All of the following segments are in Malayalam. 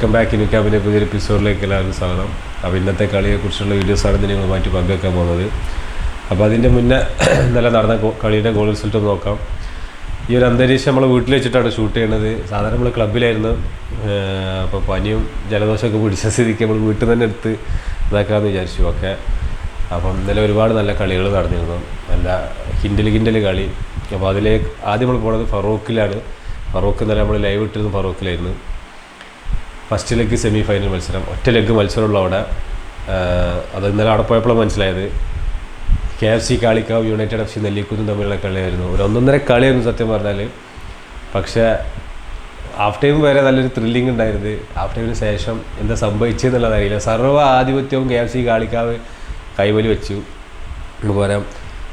വെൽക്കം ബാക്ക് ഇനി ക്യാബിന്റെ പുതിയൊരു എപ്പിസോഡിലേക്ക് എല്ലാവർക്കും സ്വാഗതം. അപ്പോൾ ഇന്നത്തെ കളിയെക്കുറിച്ചുള്ള വീഡിയോസാണ് ഇന്ന് നിങ്ങളുമായിട്ട് പങ്കുവെക്കാൻ പോകുന്നത്. അപ്പോൾ അതിന്റെ മുന്നേ ഇന്നലെ നടന്ന കളിയുടെ ഗോൾ റിസൾട്ട് നോക്കാം. ഈ ഒരു അന്തരീക്ഷം നമ്മൾ വീട്ടിൽ വെച്ചിട്ടാണ് ഷൂട്ട് ചെയ്യുന്നത്. സാധാരണ നമ്മൾ ക്ലബിലായിരുന്നു. അപ്പോൾ പനിയും ജലദോഷമൊക്കെ പിടിച്ച സ്ഥിതിക്ക് നമ്മൾ വീട്ടിൽ തന്നെ എടുത്ത് ഇതാക്കാമെന്ന് വിചാരിച്ചു. ഓക്കെ അപ്പം ഇന്നലെ ഒരുപാട് നല്ല കളികൾ നടന്നിരുന്നു. നല്ല കിൻഡൽ കിൻഡൽ കളി. അപ്പോൾ അതിലേക്ക് ആദ്യം നമ്മൾ പോണത് ഫറൂഖിലാണ്. ഫറൂഖ് ഇന്നലെ നമ്മൾ ലൈവ് ഇട്ടിരുന്നു ഫറൂഖിലായിരുന്നു. ഫസ്റ്റ് ലെഗ് സെമി ഫൈനൽ മത്സരം. ഒറ്റ ലെഗ് മത്സരമുള്ള അവിടെ അത് ഇന്നലെ അവിടെ പോയപ്പോഴും മനസ്സിലായത്. K F C Kalikavu United F C നെല്ലിക്കുന്നും തമ്മിലുള്ള കളിയായിരുന്നു. ഒരു ഒന്നൊന്നര കളിയായിരുന്നു സത്യം പറഞ്ഞാൽ പക്ഷേ ഹാഫ് ടൈം വരെ നല്ലൊരു ത്രില്ലിംഗ് ഉണ്ടായിരുന്നു. ഹാഫ് ടൈമിന് ശേഷം എന്താ സംഭവിച്ചതെന്നുള്ളത് അറിയില്ല. സർവ ആധിപത്യവും കെ എഫ് സി കാളിക്കാവ് കൈവലി വെച്ചു. അതുപോലെ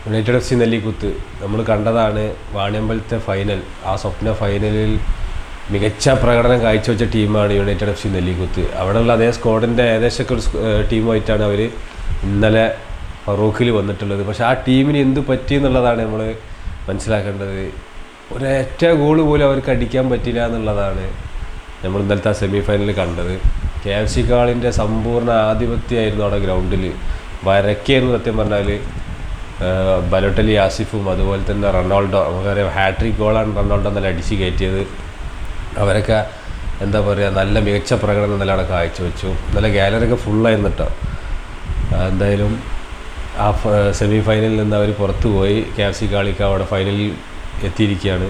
യുണൈറ്റഡ് എഫ് സി നെല്ലിക്കുത്ത്. നമ്മൾ കണ്ടതാണ് വാണിയമ്പലത്തെ ഫൈനൽ ആ സ്വപ്ന ഫൈനലിൽ മികച്ച പ്രകടനം കാഴ്ചവെച്ച ടീമാണ് യുണൈറ്റഡ് എഫ് സി നെല്ലിക്കുത്ത്. അവിടെയുള്ള അതേ സ്ക്വാഡിന്റെ ഏകദേശമൊക്കെ ഒരു ടീമായിട്ടാണ് അവർ ഇന്നലെ ഫറൂഖിൽ വന്നിട്ടുള്ളത്. പക്ഷെ ആ ടീമിന് എന്ത് പറ്റി എന്നുള്ളതാണ് നമ്മൾ മനസ്സിലാക്കേണ്ടത്. ഒരൊറ്റ ഗോൾ പോലും അവർക്ക് അടിക്കാൻ പറ്റില്ല എന്നുള്ളതാണ് നമ്മൾ ഇന്നലത്തെ സെമി ഫൈനലിൽ കണ്ടത്. കെ എഫ് സി കാളിന്റെ സമ്പൂർണ ആധിപത്യമായിരുന്നു അവിടെ ഗ്രൗണ്ടിൽ. വരക്കായിരുന്നു സത്യം പറഞ്ഞാൽ ബലോട്ടലി ആസിഫും അതുപോലെ തന്നെ റൊണാൾഡോ നമുക്കറിയാം ഹാട്രിക് ഗോളാണ് റൊണാൾഡോ നല്ല അടിച്ച് കയറ്റിയത്. അവരൊക്കെ എന്താ പറയുക നല്ല മികച്ച പ്രകടനം നല്ല അവിടെ കാഴ്ചവെച്ചു. നല്ല ഗാലറിയൊക്കെ ആ, എന്തായാലും ആ സെമി ഫൈനലിൽ നിന്ന് അവർ പുറത്തു പോയി. കെ എഫ് സി കാളിക്ക് അവിടെ ഫൈനലിൽ എത്തിയിരിക്കുകയാണ്.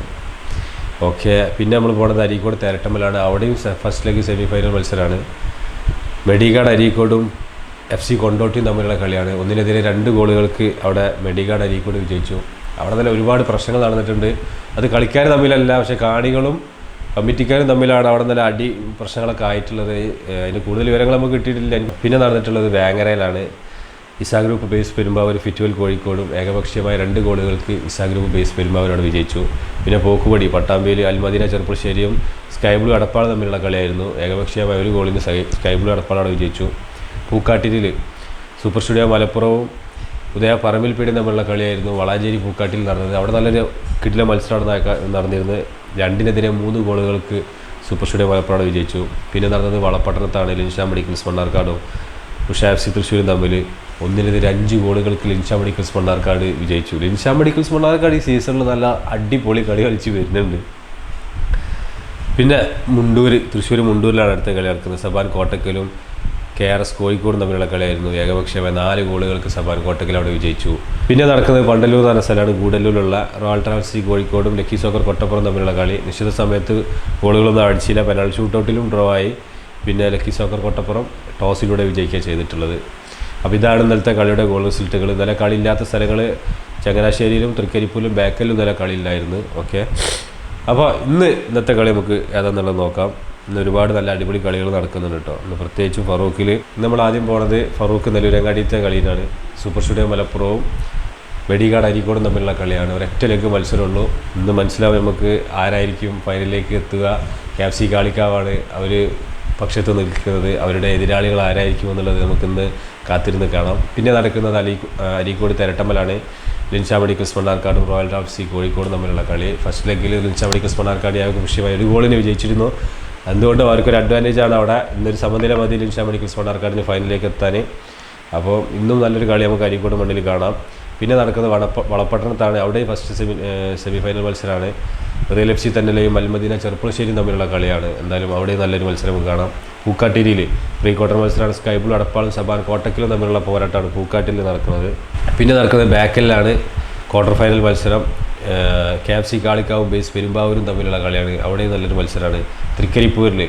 ഓക്കെ പിന്നെ നമ്മൾ പോണത് അരീക്കോട് തേരട്ടമ്മലാണ്. അവിടെയും ഫസ്റ്റ് ലെഗ് സെമി ഫൈനൽ മത്സരമാണ് മെഡിഗാഡ് അരീക്കോടും എഫ് സി കൊണ്ടോട്ടിയും തമ്മിലുള്ള കളിയാണ്. ഒന്നിനെതിരെ രണ്ട് ഗോളുകൾക്ക് അവിടെ മെഡിഗാഡ് അരീക്കോട് വിജയിച്ചു. അവിടെ തന്നെ ഒരുപാട് പ്രശ്നങ്ങൾ നടന്നിട്ടുണ്ട്. അത് കളിക്കാർ തമ്മിലല്ല പക്ഷേ കാണികളും കമ്മിറ്റിക്കാരും തമ്മിലാണ് അവിടെ നല്ല അടി പ്രശ്നങ്ങളൊക്കെ ആയിട്ടുള്ളത്. അതിന് കൂടുതൽ വിവരങ്ങൾ നമുക്ക് കിട്ടിയിട്ടില്ല. പിന്നെ നടന്നിട്ടുള്ളത് വേങ്ങരയിലാണ്. ഇസാ ഗ്രൂപ്പ് ബേസ് പെരുമ്പാവൂർ ഫിറ്റുവൽ കോഴിക്കോടും ഏകപക്ഷീയമായ രണ്ട് ഗോളുകൾക്ക് ഇസാ ഗ്രൂപ്പ് ബേസ് പെരുമ്പാവൂരോട് വിജയിച്ചു. പിന്നെ പോക്കുപടി പട്ടാമ്പേലി അൽമദീന ചെറുപ്പുളശ്ശേരിയും സ്കൈ ബ്ലൂ അടപ്പാൾ തമ്മിലുള്ള കളിയായിരുന്നു. ഏകപക്ഷീയമായ ഒരു ഗോളിന് സ്കൈ ബ്ലൂ അടപ്പാളോട് വിജയിച്ചു. പൂക്കാട്ടിരിൽ സൂപ്പർ സ്റ്റുഡിയോ മലപ്പുറവും ഉദയ പറമ്പിൽപ്പേടി തമ്മിലുള്ള കളിയായിരുന്നു. വളാഞ്ചേരി പൂക്കാട്ടിൽ നടന്നത്. അവിടെ നല്ലൊരു കിടില മത്സരമാണ് നടന്നിരുന്നത്. രണ്ടിനെതിരെ മൂന്ന് ഗോളുകൾക്ക് സൂപ്പർ സ്റ്റുഡിയോ മലപ്പുറം വിജയിച്ചു. പിന്നെ നടന്നത് വളപ്പട്ടണത്താണ് ലിൻഷാ മെഡിക്കൽസ് മണ്ണാർക്കാടും ഉഷ എഫ് സി തൃശ്ശൂരും തമ്മിൽ ഒന്നിനെതിരെ അഞ്ച് ഗോളുകൾക്ക് ലിൻഷാ മെഡിക്കൽസ് മണ്ണാർക്കാട് വിജയിച്ചു. ലിൻഷാ മെഡിക്കൽസ് മണ്ണാർക്കാട് ഈ സീസണിൽ നല്ല അടിപൊളി കളി കളിച്ച് വരുന്നുണ്ട്. പിന്നെ മുണ്ടൂർ തൃശ്ശൂർ മുണ്ടൂരിലാണ് അടുത്ത കളി നടക്കുന്നത്. സബാൻ കോട്ടക്കലും കെ ആർ എസ് കോഴിക്കോടും തമ്മിലുള്ള കളിയായിരുന്നു. ഏകപക്ഷീയമായ നാല് ഗോളുകൾക്ക് സമാൻ കോട്ടക്കൽ അവിടെ വിജയിച്ചു. പിന്നെ നടക്കുന്നത് പണ്ടല്ലൂർ എന്ന സ്ഥലമാണ്. ഗൂഡല്ലൂരിലുള്ള റോയൽ ട്രാവൽസ് കോഴിക്കോടും ലക്കി സോക്കർ കൊട്ടപ്പുറം തമ്മിലുള്ള കളി. നിശ്ചിത സമയത്ത് ഗോളുകളൊന്നും അടിച്ചില്ല. പെനാൾട്ടി ഷൂട്ടൗട്ടിലും ഡ്രോ ആയി പിന്നെ ലക്കി സോക്കർ കൊട്ടപ്പുറം ടോസിലൂടെ വിജയിക്കുക ചെയ്തിട്ടുള്ളത്. അപ്പോൾ ഇതാണ് ഇന്നലത്തെ കളിയുടെ ഗോൾ റിസൾട്ടുകൾ. ഇന്നലെ കളിയില്ലാത്ത സ്ഥലങ്ങൾ ചങ്ങനാശ്ശേരിയിലും തൃക്കരിപ്പൂരിലും ബേക്കലിലും ഇന്നലെ കളിയില്ലായിരുന്നു. ഓക്കെ. അപ്പോൾ ഇന്ന് ഇന്നത്തെ കളി നമുക്ക് ഏതാണെന്നുള്ളത് നോക്കാം. ഇന്ന് ഒരുപാട് നല്ല അടിപൊളി കളികൾ നടക്കുന്നുണ്ട് കേട്ടോ. ഇന്ന് പ്രത്യേകിച്ചും ഫറൂഖിൽ നമ്മൾ ആദ്യം പോണത് ഫറൂഖ് നെല്ലൂരങ്ങാടിയത്തെ കളിയിലാണ്. സൂപ്പർ സ്റ്റുഡിയോ മലപ്പുറവും വെടികാട് അരിക്കോടും തമ്മിലുള്ള കളിയാണ്. ഒരൊറ്റ ലെഗ് മത്സരമുള്ളൂ. ഇന്ന് മനസ്സിലാവും നമുക്ക് ആരായിരിക്കും ഫൈനലിലേക്ക് എത്തുക. ക്യാപ്സി കാളിക്കാവാണ് അവർ പക്ഷത്ത് നിൽക്കുന്നത്. അവരുടെ എതിരാളികൾ ആരായിരിക്കും എന്നുള്ളത് നമുക്കിന്ന് കാത്തിരുന്ന് കാണാം. പിന്നെ നടക്കുന്നത് അലി അരീക്കോട് തിരട്ടമ്മലാണ്. ലിൻഷാ ക്രിസ് മണ്ണാർക്കാടും റോയൽ റാഫ്സി കോഴിക്കോടും തമ്മിലുള്ള കളി. ഫസ്റ്റ് ലെഗിൽ ലിൻഷാ ക്രിസ് മണ്ണാർക്കാട് യാതൊരു കൃഷിയുമായി ഒരു ഗോളിന് വിജയിച്ചിരുന്നു. എന്തുകൊണ്ട് അവർക്കൊരു അഡ്വാന്റേജ് ആണ് അവിടെ. ഇന്നൊരു സമനില മതി ലിൻഷാ മെഡിക്കൽസ് ആർക്കാടിന് ഫൈനലിലേക്ക് എത്താൻ. അപ്പോൾ ഇന്നും നല്ലൊരു കളി നമുക്ക് അരീക്കോട് മണ്ണിൽ കാണാം. പിന്നെ നടക്കുന്നത് വളപ്പ വളപ്പട്ടണത്താണ് അവിടെ ഫസ്റ്റ് സെമി സെമി ഫൈനൽ മത്സരമാണ്. റിയൽ എഫ് സി തന്നെയും മൽമദീന ചെറുപ്പുളശ്ശേരിയും തമ്മിലുള്ള കളിയാണ്. എന്തായാലും അവിടെ നല്ലൊരു മത്സരം കാണാം. പൂക്കാട്ടിരിയിൽ പ്രീ ക്വാർട്ടർ മത്സരമാണ്. സ്കൈ ബ്ലൂ അടപ്പാളും സബാൻ കോട്ടക്കിലും തമ്മിലുള്ള പോരാട്ടമാണ് പൂക്കാട്ടിൽ നടക്കുന്നത്. പിന്നെ നടക്കുന്നത് ബാക്കലിലാണ്. ക്വാർട്ടർ ഫൈനൽ മത്സരം. കെ എഫ് സി കാളിക്കാവും ബേസ് പെരുമ്പാവൂരും തമ്മിലുള്ള കളിയാണ്. അവിടെയും നല്ലൊരു മത്സരമാണ് തൃക്കരിപ്പൂരിൽ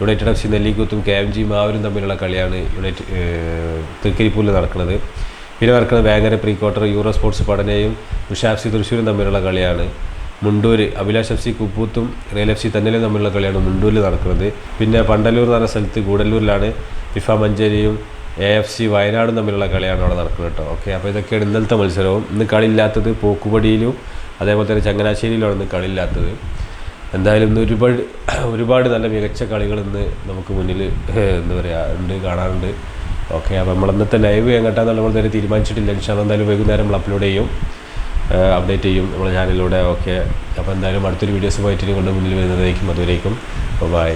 യുണൈറ്റഡ് എഫ് സി നെല്ലിക്കുത്തും കെ എം ജി മാവരും തമ്മിലുള്ള കളിയാണ് യുണൈറ്റഡ് തൃക്കരിപ്പൂരിൽ നടക്കുന്നത്. പിന്നെ നടക്കുന്നത് Vengara pre quarter Euro sports പഠനയും Usha F C തൃശ്ശൂരും തമ്മിലുള്ള കളിയാണ്. മുണ്ടൂർ അഭിലാഷ് എഫ് സി കുപ്പൂത്തും റിയൽ എഫ് സി തന്നലും തമ്മിലുള്ള കളിയാണ് മുണ്ടൂരിൽ നടക്കുന്നത്. പിന്നെ പണ്ടല്ലൂർ എന്ന് പറഞ്ഞ സ്ഥലത്ത് ഗൂഡല്ലൂരിലാണ് ഫിഫ മഞ്ചേരിയും എ എഫ് സി വയനാടും തമ്മിലുള്ള കളിയാണ് അവിടെ നടക്കുന്നത് കേട്ടോ. ഓക്കെ അപ്പോൾ ഇതൊക്കെയാണ് ഇന്നലത്തെ മത്സരവും. ഇന്ന് കളിയില്ലാത്തത് പോക്കുപടിയിലും അതേപോലെ തന്നെ ചങ്ങനാശ്ശേരിയിലാണ് ഇന്ന് കളിയില്ലാത്തത്. എന്തായാലും ഇന്ന് ഒരുപാട് ഒരുപാട് നല്ല മികച്ച കളികൾ ഇന്ന് നമുക്ക് മുന്നിൽ എന്താ പറയുക ഉണ്ട് കാണാറുണ്ട്. ഓക്കെ അപ്പോൾ നമ്മൾ ഇന്നത്തെ ലൈവ് എങ്ങോട്ടാന്ന് നമ്മൾ തന്നെ തീരുമാനിച്ചിട്ടില്ല. ഇൻഷാൽ എന്തായാലും വൈകുന്നേരം നമ്മൾ അപ്ലോഡ് ചെയ്യും. അപ്ഡേറ്റ് ചെയ്യും നമ്മുടെ ചാനലിലൂടെ ഓക്കെ അപ്പോൾ എന്തായാലും അടുത്തൊരു വീഡിയോസുമായിട്ട് കൊണ്ട് മുന്നിൽ വരുന്നതായിരിക്കും. അതുവരേക്കും ബൈ